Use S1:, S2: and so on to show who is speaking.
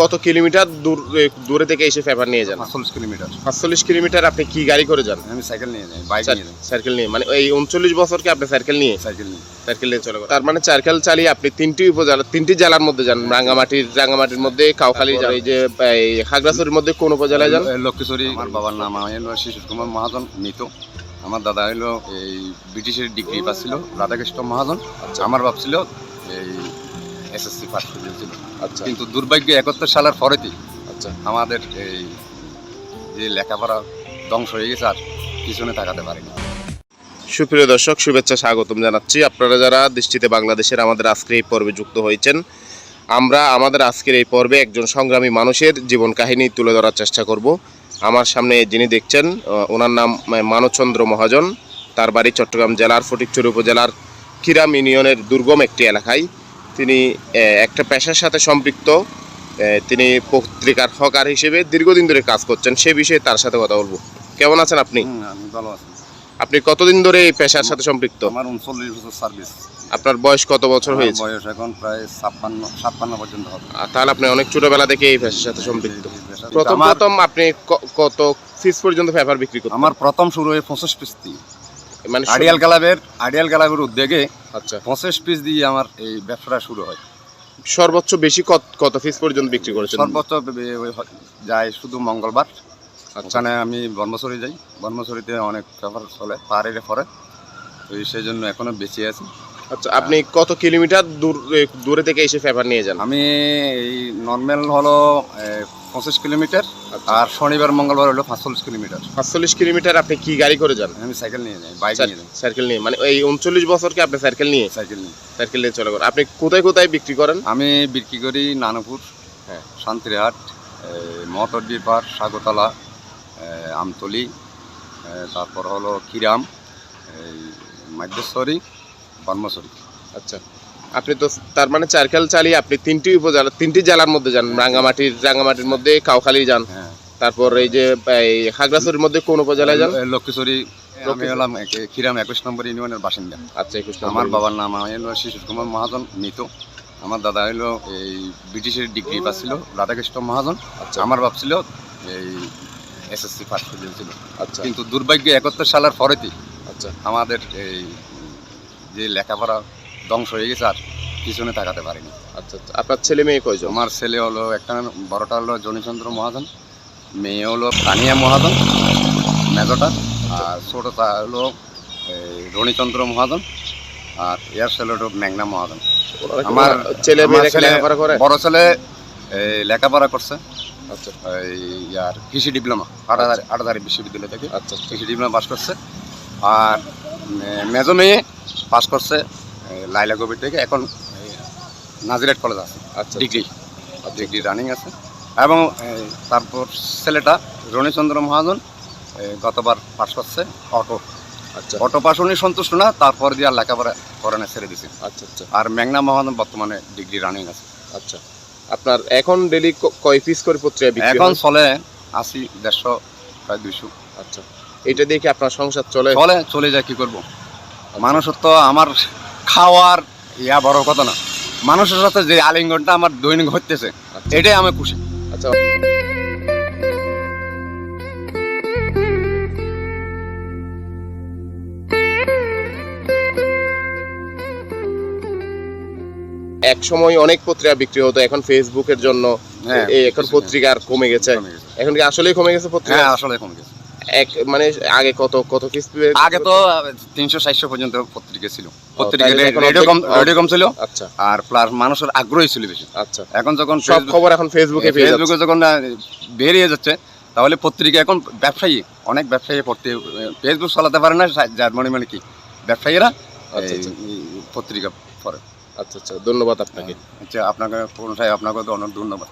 S1: কত কিলোমিটার দূর দূরে থেকে এসে পেপার নিয়ে যান?
S2: পাঁচচল্লিশ কিলোমিটার।
S1: সাতচল্লিশ কিলোমিটার আপনি কি গাড়ি করে যান?
S2: আমি সাইকেল নিয়ে যাই বাইক নিয়ে
S1: সাইকেল নিয়ে। মানে এই উনচল্লিশ বছর কি আপনি সাইকেল নিয়ে?
S2: সাইকেল নিয়ে।
S1: সাইকেল নিয়ে চলে তার মানে সাইকেল চালিয়ে আপনি তিনটি উপজেলা তিনটি জেলার মধ্যে যান রাঙ্গামাটির রাঙ্গামাটির মধ্যে কাউখালী যান এই যে এই খাগড়াছড়ির মধ্যে কোন উপজেলায় যান?
S2: লক্ষ্মীশ্বরী আমার বাবার নাম হলো শিশু কুমার মহাজন মৃত। আমার দাদা হলো এই ব্রিটিশের ডিগ্রি পাচ্ছিল রাধাকৃষ্ণ মহাজন। আমার বাপ ছিল এই এসএসসি পাস করেছিল
S1: আচ্ছা।
S2: কিন্তু দুর্ভাগ্য একাত্তর সালের পরেতেই
S1: আচ্ছা।
S2: আমাদের এই যে লেখাপড়া ধ্বংস হয়ে গেছে আর পিছনে তাকাতে পারিনি।
S1: সুপ্রিয় দর্শক শুভেচ্ছা স্বাগতম জানাচ্ছি। আপনারা যারা দৃষ্টিতে বাংলাদেশের আমাদের আজকের এই পর্বে যুক্ত হয়েছেন আমরা আমাদের আজকের এই পর্বে একজন সংগ্রামী মানুষের জীবন কাহিনী তুলে ধরার চেষ্টা করব। আমার সামনে যিনি দেখছেন ওনার নাম আহ, মানবচন্দ্র মহাজন। তার বাড়ি চট্টগ্রাম জেলার ফটিকচুর উপজেলার কিরাম ইউনিয়নের দুর্গম একটি এলাকায়। তিনি একটা পেশার সাথে সম্পৃক্ত। তিনি পত্রিকার হকার হিসেবে দীর্ঘদিন ধরে কাজ করছেন। সে বিষয়ে তার সাথে কথা বলব। কেমন আছেন আপনি?
S2: ভালো আছি।
S1: আপনি কতদিন ধরে এই পেশার সাথে সম্পৃক্ত?
S2: আমার উনচল্লিশ বছর সার্ভিস
S1: আপনার বয়স কত বছর হয়েছে?
S2: বয়স এখন প্রায় ছাপ্পান্ন ছাপ্পান্ন পর্যন্ত হবে।
S1: তাহলে আপনি অনেক ছোটবেলা থেকে এই পেশার সাথে সম্পৃক্ত। প্রথম প্রথম আপনি কত ফিস পর্যন্ত পেপার বিক্রি করতেন?
S2: আমার প্রথম শুরু হয় পঁচিশ পিস দিয়ে
S1: মানে
S2: আড়িয়াল ক্লাবের আড়িয়াল ক্লাবের উদ্যোগে
S1: আচ্ছা।
S2: পঁচিশ পিস দিয়ে আমার এই ব্যবসাটা শুরু হয়।
S1: সর্বোচ্চ বেশি কত কত ফিস পর্যন্ত বিক্রি করেছেন?
S2: সর্বোচ্চ ওই যায় শুধু মঙ্গলবার।
S1: আচ্ছা।
S2: ওখানে আমি বর্মসরি যাই। বর্মসরিতে অনেক ব্যাপার চলে পাহাড়ের পরে তো সেই জন্য এখনও বেঁচে আছি।
S1: আচ্ছা আপনি কত কিলোমিটার দূর দূরে থেকে এসে পেপার নিয়ে যান?
S2: আমি এই নর্মাল হলো পঁচিশ কিলোমিটার। আর শনিবার মঙ্গলবার হলো পাঁচচল্লিশ কিলোমিটার।
S1: পাঁচচল্লিশ কিলোমিটার আপনি কি গাড়ি করে যান?
S2: আমি সাইকেল নিয়ে যাই বাইক নিয়ে যাই।
S1: সাইকেল নিয়ে মানে এই উনচল্লিশ বছরকে আপনি সাইকেল নিয়ে?
S2: সাইকেল নিয়ে।
S1: সাইকেল নিয়ে চলে করেন। আপনি কোথায় কোথায় বিক্রি করেন?
S2: আমি বিক্রি করি নানপুর
S1: হ্যাঁ।
S2: শান্তিরহাট পার সাগরতলা আমতলি তারপর হলো কিরাম এই মাধ্যেশ্বরী বর্মশ্বরী
S1: আচ্ছা। আপনি তো তার মানে সাইকেল চালিয়ে আপনি তিনটি উপজেলা তিনটি জেলার মধ্যে যান রাঙ্গামাটির রাঙ্গামাটির মধ্যে কাউখালী যান।
S2: হ্যাঁ।
S1: তারপর এই যে এই খাগড়াছড়ির মধ্যে কোন উপজেলায় যান?
S2: এ, লক্ষ্মীশ্বরী আমি হলাম কিরাম একুশ নম্বর ইউনিয়নের বাসিন্দা।
S1: আচ্ছা একুশ
S2: আমার বাবার নাম হলো শিশু কুমার মহাজন মৃত। আমার দাদা হলো এই ব্রিটিশের ডিগ্রি পাচ্ছিল রাধাকৃষ্ণ মহাজন।
S1: আচ্ছা।
S2: আমার বাপ ছিল এই এসএসসি পাস করেছিল
S1: আচ্ছা।
S2: কিন্তু দুর্ভাগ্য একাত্তর সালের পরেতেই
S1: আচ্ছা।
S2: আমাদের এই যে লেখাপড়া ধ্বংস হয়ে গেছে আর পিছনে তাকাতে পারিনি।
S1: আচ্ছা আচ্ছা। আপনার ছেলে মেয়ে কয়জন?
S2: আমার ছেলে হলো একটা বড়টা হলো জনিচন্দ্র মহাজন মেয়ে হলো তানিয়া মহাজন মেজটা আর ছোটটা হলো এই রণিচন্দ্র মহাজন আর ইয়ার ছেলে হলো মেঘনা মহাজন। আমার
S1: ছেলে লেখাপড়া করে
S2: বড় ছেলে এই লেখাপড়া করছে।
S1: আচ্ছা।
S2: এই ইয়ার কৃষি ডিপ্লোমা আটাদারি আটাদারি বিশ্ববিদ্যালয় থেকে
S1: আচ্ছা আচ্ছা।
S2: কৃষি ডিপ্লোমা পাস করছে। আর মেজো মেয়ে পাস করছে লাইলা কবির থেকে এখন নাজিরাট কলেজ আছে।
S1: আচ্ছা।
S2: ডিগ্রি। ডিগ্রি রানিং আছে। এবং তারপর ছেলেটা রণিচন্দ্র মহাজন গতবার পাস করছে অটো
S1: আচ্ছা।
S2: অটো পাস উনি সন্তুষ্ট না তারপর দিয়ে আর লেখাপড়া করে না ছেড়ে দিছে।
S1: আচ্ছা আচ্ছা।
S2: আর মেঘনা মহাজন বর্তমানে ডিগ্রি রানিং আছে।
S1: আচ্ছা। আপনার এখন ডেলি কয় পিস করে পত্রিকা বিক্রি
S2: এখন চলে আশি দেড়শো প্রায় দুইশো।
S1: আচ্ছা। এটা দিয়ে কি আপনার সংসার চলে?
S2: চলে চলে যায় কি করব? মানুষের তো আমার খাওয়ার ইয়া বড় কথা না। মানুষের সাথে যে আলিঙ্গনটা আমার দৈনিক হতেছে
S1: আচ্ছা।
S2: এটাই আমি খুশি।
S1: আচ্ছা। এক সময় অনেক পত্রিকা বিক্রি হতো এখন ফেসবুকের জন্য
S2: হ্যাঁ,
S1: এখন পত্রিকার কমে গেছে।
S2: কমে গেছে।
S1: এখন কি আসলেই কমে গেছে পত্রিকা?
S2: হ্যাঁ আসলে কমে গেছে।
S1: এক মানে আগে কত কত
S2: আগে তো তিনশো চারশো পর্যন্ত পত্রিকা ছিল। পত্রিকা
S1: তাহলে
S2: রেডিও কম রেডিও কম ছিল।
S1: আচ্ছা।
S2: আর প্লাস মানুষের আগ্রহী ছিল বেশি।
S1: আচ্ছা।
S2: এখন যখন
S1: সব খবর এখন ফেসবুকে
S2: ফেসবুকে যখন বেরিয়ে যাচ্ছে তাহলে পত্রিকা এখন ব্যবসায়ী অনেক ব্যবসায়ী পড়তে ফেসবুক চালাতে পারে না যার মনে মানে কি? ব্যবসায়ীরা
S1: আচ্ছা, আচ্ছা।
S2: পত্রিকা পড়ে।
S1: আচ্ছা আচ্ছা। ধন্যবাদ আপনাকে।
S2: আচ্ছা আপনাকে কোনটাই আপনাকে অনেক ধন্যবাদ।